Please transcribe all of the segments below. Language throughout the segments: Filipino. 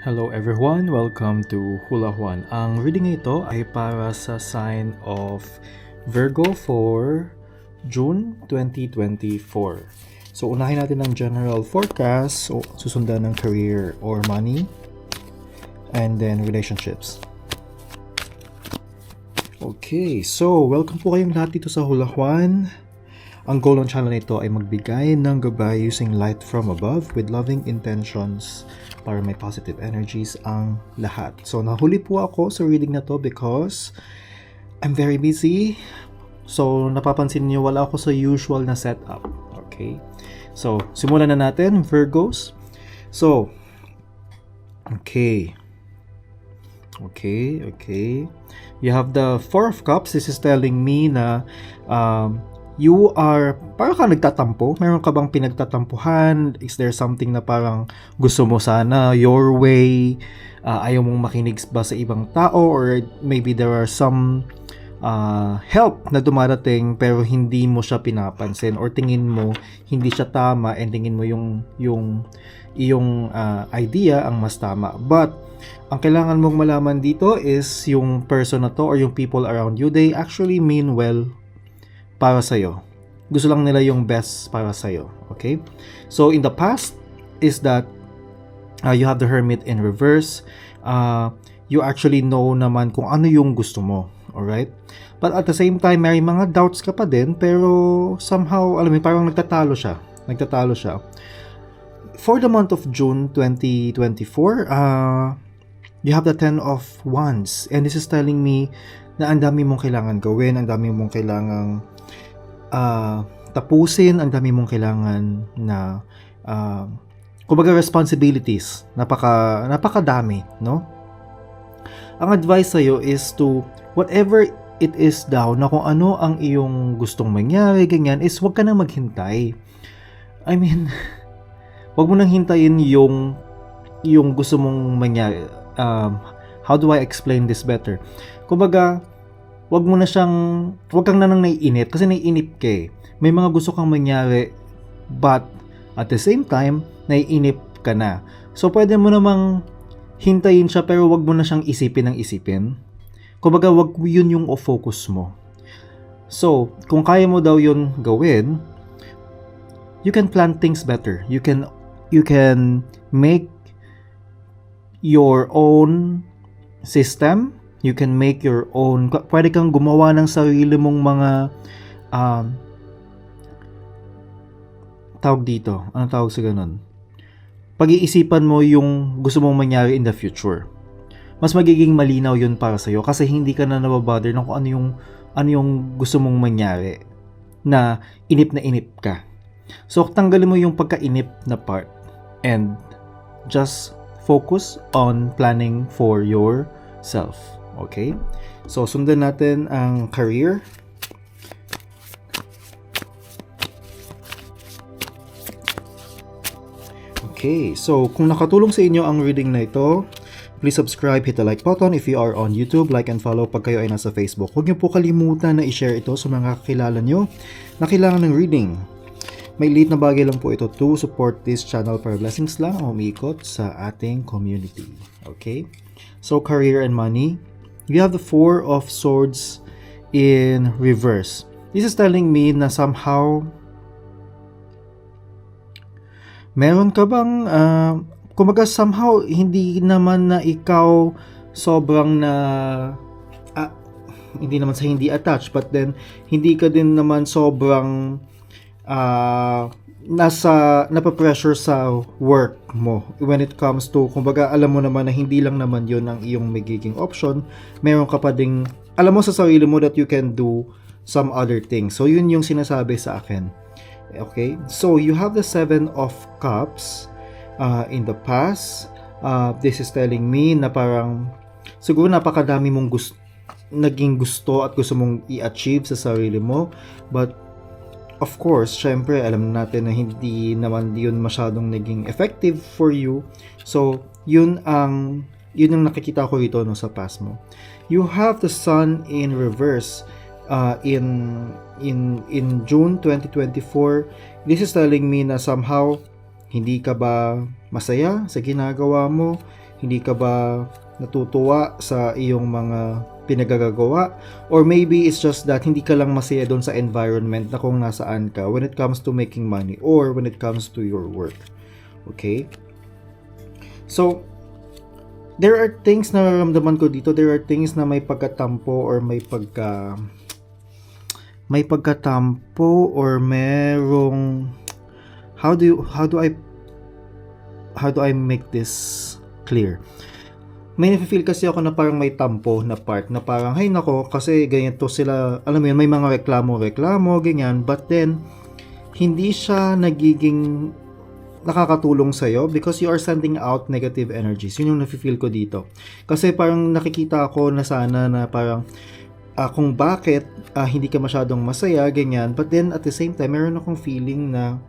Hello everyone, welcome to Hula Juan. Ang reading ito ay para sa sign of Virgo for June 2024. So unahin natin ang general forecast, so, susundan ng career or money, and then relationships. Okay, so welcome po kayong lahat dito sa Hula Juan. Ang goal ng channel nito ay magbigay ng gabay using light from above with loving intentions para may positive energies ang lahat. So nahuli po ako sa reading na to because I'm very busy. So napapansin niyo wala ako sa usual na setup. Okay? So simulan na natin, Virgos. So okay. Okay, okay. You have the Four of Cups. This is telling me na um, you are, parang ka nagtatampo? Meron ka bang pinagtatampuhan? Is there something na parang gusto mo sana your way? Uh, ayaw mong makinig ba sa ibang tao? Or maybe there are some uh, help na dumarating pero hindi mo siya pinapansin or tingin mo hindi siya tama and tingin mo yung yung iyong uh, idea ang mas tama. But ang kailangan mong malaman dito is yung person na to or yung people around you, they actually mean well para sa'yo. Gusto lang nila yung best para sa'yo. Okay? So, in the past is that uh, you have the hermit in reverse. Uh, you actually know naman kung ano yung gusto mo. Alright? But at the same time, may mga doubts ka pa din, pero somehow, alam mo, parang nagtatalo siya. Nagtatalo siya. For the month of June 2024, uh, you have the Ten of Wands. And this is telling me na ang dami mong kailangan gawin, ang dami mong kailangan uh, tapusin, ang dami mong kailangan na uh, kumbaga responsibilities. Napaka, napakadami, no? Ang advice sa'yo is to whatever it is daw na kung ano ang iyong gustong mangyari, ganyan, is huwag ka nang maghintay. I mean, huwag mo nang hintayin yung yung gusto mong mangyari um, how do I explain this better? Kumbaga, wag mo na siyang, wag kang na nang naiinip kasi naiinip ka eh. May mga gusto kang mangyari but at the same time, naiinip ka na. So, pwede mo namang hintayin siya pero wag mo na siyang isipin ng isipin. Kumbaga, wag yun yung o-focus mo. So, kung kaya mo daw yun gawin, you can plan things better. You can you can make your own system. You can make your own, pwede kang gumawa ng sarili mong mga um, tawag dito. Ano tawag sa ganun? Pag-iisipan mo yung gusto mong mangyari in the future. Mas magiging malinaw yun para sa'yo kasi hindi ka na nababother ng kung ano yung, ano yung gusto mong mangyari na inip na inip ka. So, tanggalin mo yung pagkainip na part and just focus on planning for yourself. Okay? So, sundan natin ang career. Okay, so kung nakatulong sa inyo ang reading na ito, please subscribe, hit the like button if you are on YouTube, like and follow pag kayo ay nasa Facebook. Huwag niyo po kalimutan na i-share ito sa mga kakilala nyo na kailangan ng reading. May liit na bagay lang po ito to support this channel para blessings lang ang umiikot sa ating community. Okay? So, career and money. You have the Four of Swords in reverse. This is telling me na somehow meron ka bang uh, kumbaga somehow hindi naman na ikaw sobrang na uh, hindi naman sa hindi attached but then hindi ka din naman sobrang uh, nasa napapressure sa work mo. When it comes to kumbaga alam mo naman na hindi lang naman yon ang iyong magiging option meron ka pa ding alam mo sa sarili mo that you can do some other things. So yun yung sinasabi sa akin. Okay? So you have the seven of cups uh, in the past. Uh, this is telling me na parang siguro napakadami mong gusto naging gusto at gusto mong i-achieve sa sarili mo. But of course, syempre, alam natin na hindi naman yun masyadong naging effective for you. So, yun ang yun ang nakikita ko rito no, sa past mo. You have the sun in reverse uh, in in in June 2024. This is telling me na somehow hindi ka ba masaya sa ginagawa mo? Hindi ka ba natutuwa sa iyong mga pinagagagawa? Or maybe it's just that hindi ka lang masaya doon sa environment na kung nasaan ka when it comes to making money or when it comes to your work. Okay? So, there are things na nararamdaman ko dito. There are things na may pagkatampo or may pagka may pagkatampo or merong how do you, how do I how do I make this clear? May nafe-feel kasi ako na parang may tampo na part na parang hay nako kasi ganyan to sila alam mo yun may mga reklamo reklamo ganyan but then hindi siya nagiging nakakatulong sa'yo because you are sending out negative energies. Yun yung nafe-feel ko dito. Kasi parang nakikita ako na sana na parang ah, kung bakit ah, hindi ka masyadong masaya, ganyan. But then at the same time, meron akong feeling na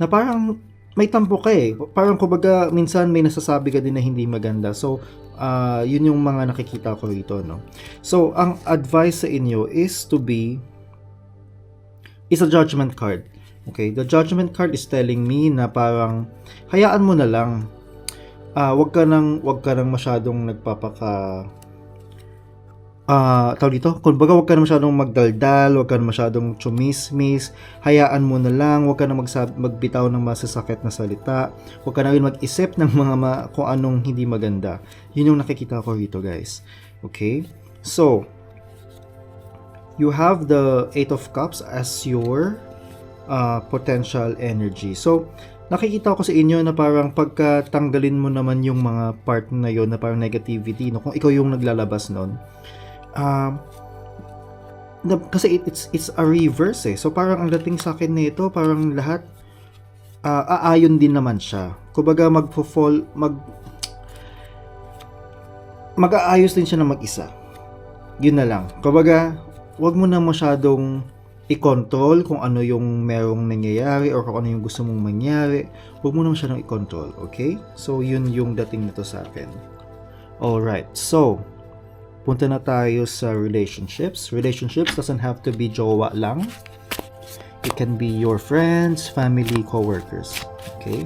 na parang may tampo ka eh. Parang kumbaga minsan may nasasabi ka din na hindi maganda. So, ah, yun yung mga nakikita ko rito, no? So, ang advice sa inyo is to be is a judgment card. Okay, the judgment card is telling me na parang hayaan mo na lang. Ah, wag ka nang wag ka nang masyadong nagpapaka Ah, tawag dito, kung baga wag ka na masyadong magdaldal, wag ka na masyadong chumismis, hayaan mo na lang, wag ka na magsab- magbitaw ng masasakit na salita, wag ka na rin mag-isip ng mga ma- kung anong hindi maganda. Yun yung nakikita ko rito, guys. Okay? So, you have the Eight of Cups as your uh, potential energy. So, nakikita ko sa inyo na parang pagka tanggalin mo naman yung mga part na yon na parang negativity, no? kung ikaw yung naglalabas nun, um, na, kasi it- it's it's a reverse eh. So parang ang dating sa akin nito, parang lahat ah, aayon din naman siya. Kumbaga magfo-fall mag mag-aayos din siya na mag-isa. Yun na lang. Kumbaga, wag mo na masyadong i-control kung ano yung merong nangyayari or kung ano yung gusto mong mangyari. Huwag mo na masyadong i-control, okay? So, yun yung dating nito sa akin. Alright, so, punta na tayo sa relationships. Relationships doesn't have to be jowa lang. It can be your friends, family, co-workers. Okay?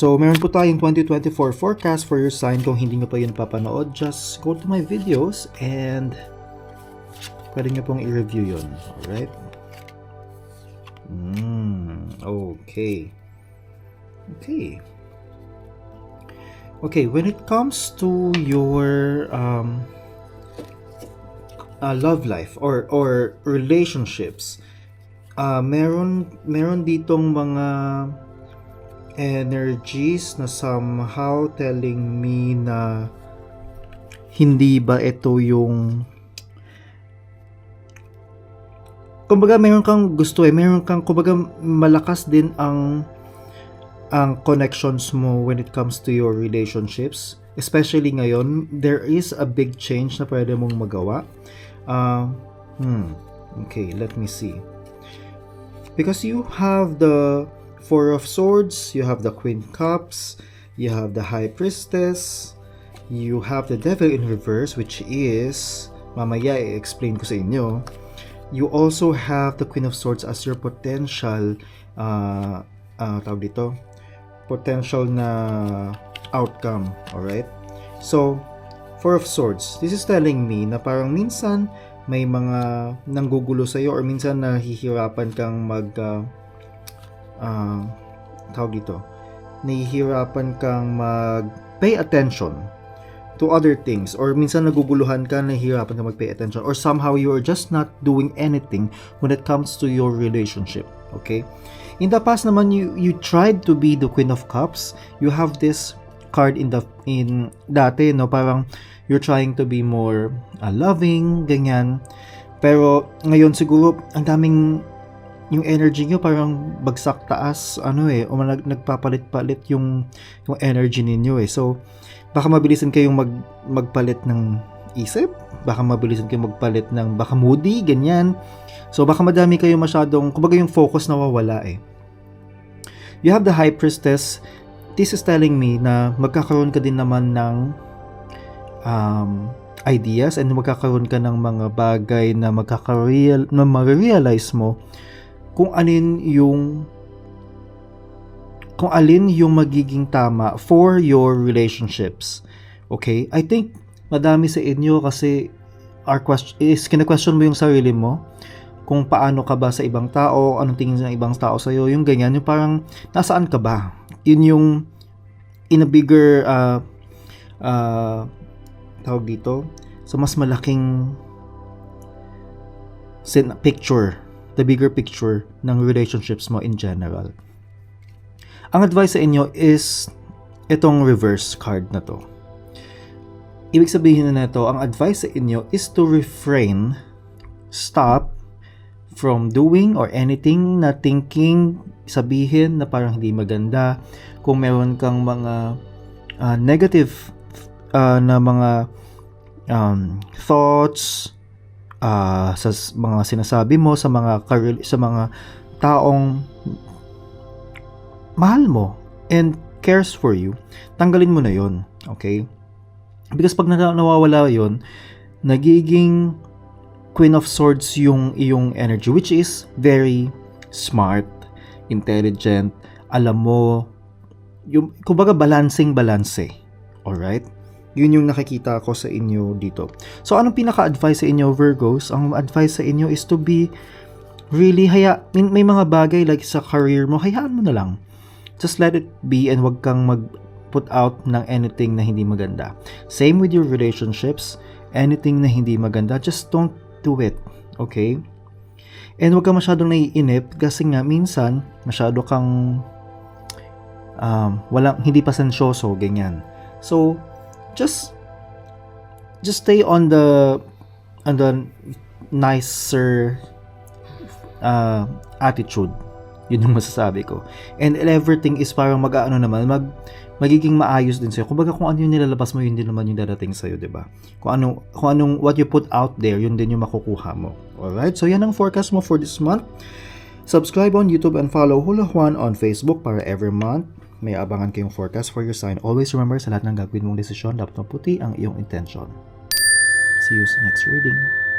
So, meron po tayong 2024 forecast for your sign. Kung hindi nyo pa yun papanood, just go to my videos and pwede nyo pong i-review yun. Alright? Mm, okay. Okay. Okay, when it comes to your um, uh, love life or or relationships, uh, meron meron ditong mga energies na somehow telling me na hindi ba ito yung kumbaga meron kang gusto eh meron kang kumbaga malakas din ang ang connections mo when it comes to your relationships. Especially ngayon there is a big change na pwede mong magawa. Uh, hmm okay let me see. Because you have the four of swords you have the queen cups you have the high priestess you have the devil in reverse which is mamaya i-explain ko sa inyo you also have the queen of swords as your potential uh, uh, tawag dito potential na outcome alright? So four of swords. This is telling me na parang minsan may mga nanggugulo sa iyo or minsan nahihirapan kang mag uh, uh, tawag dito. Nahihirapan kang mag pay attention to other things or minsan naguguluhan ka nahihirapan ka mag-pay attention or somehow you are just not doing anything when it comes to your relationship okay in the past naman you you tried to be the queen of cups. You have this card in the in dati no? Parang you're trying to be more uh, loving ganyan. Pero ngayon siguro ang daming yung energy nyo parang bagsak taas ano eh o nag, nagpapalit-palit yung yung energy ninyo eh. So baka mabilisan kayong mag magpalit ng isip baka mabilisan kayong magpalit ng baka moody ganyan so baka madami kayo masyadong kumbaga yung focus nawawala eh you have the high priestess this is telling me na magkakaroon ka din naman ng um, ideas and magkakaroon ka ng mga bagay na magkakareal na ma-realize mo kung alin yung kung alin yung magiging tama for your relationships. Okay? I think madami sa inyo kasi our question is kina-question mo yung sarili mo kung paano ka ba sa ibang tao, anong tingin ng ibang tao sa yung ganyan, yung parang nasaan ka ba? Yun yung in a bigger uh, uh, tawag dito, sa mas malaking picture, the bigger picture ng relationships mo in general. Ang advice sa inyo is itong reverse card na to. Ibig sabihin na nito, ang advice sa inyo is to refrain, stop from doing or anything na thinking, sabihin na parang hindi maganda. Kung meron kang mga uh, negative uh, na mga um, thoughts uh, sa mga sinasabi mo sa mga sa mga taong mahal mo and cares for you, tanggalin mo na yon okay? Because pag na- nawawala yon nagiging Queen of Swords yung iyong energy which is very smart, intelligent, alam mo yung kumbaga balancing balance. Alright? Yun yung nakikita ko sa inyo dito. So anong pinaka-advice sa inyo Virgos? Ang advice sa inyo is to be really haya may, may mga bagay like sa career mo, hayaan mo na lang. Just let it be and wag kang mag put out ng anything na hindi maganda. Same with your relationships, anything na hindi maganda, just don't do it. Okay? And wag kang masyadong naiinip kasi nga minsan masyado kang um, walang hindi pasensyoso ganyan. So just just stay on the on the nicer uh, attitude. Yun yung masasabi ko. And everything is parang mag-ano naman, mag magiging maayos din sa'yo. Kumbaga kung ano yung nilalabas mo, yun din naman yung darating sa'yo, di ba? Kung ano, kung anong, what you put out there, yun din yung makukuha mo. Alright? So, yan ang forecast mo for this month. Subscribe on YouTube and follow Hula Juan on Facebook para every month may abangan kayong forecast for your sign. Always remember sa lahat ng gagawin mong desisyon, dapat maputi ang iyong intention. See you sa next reading.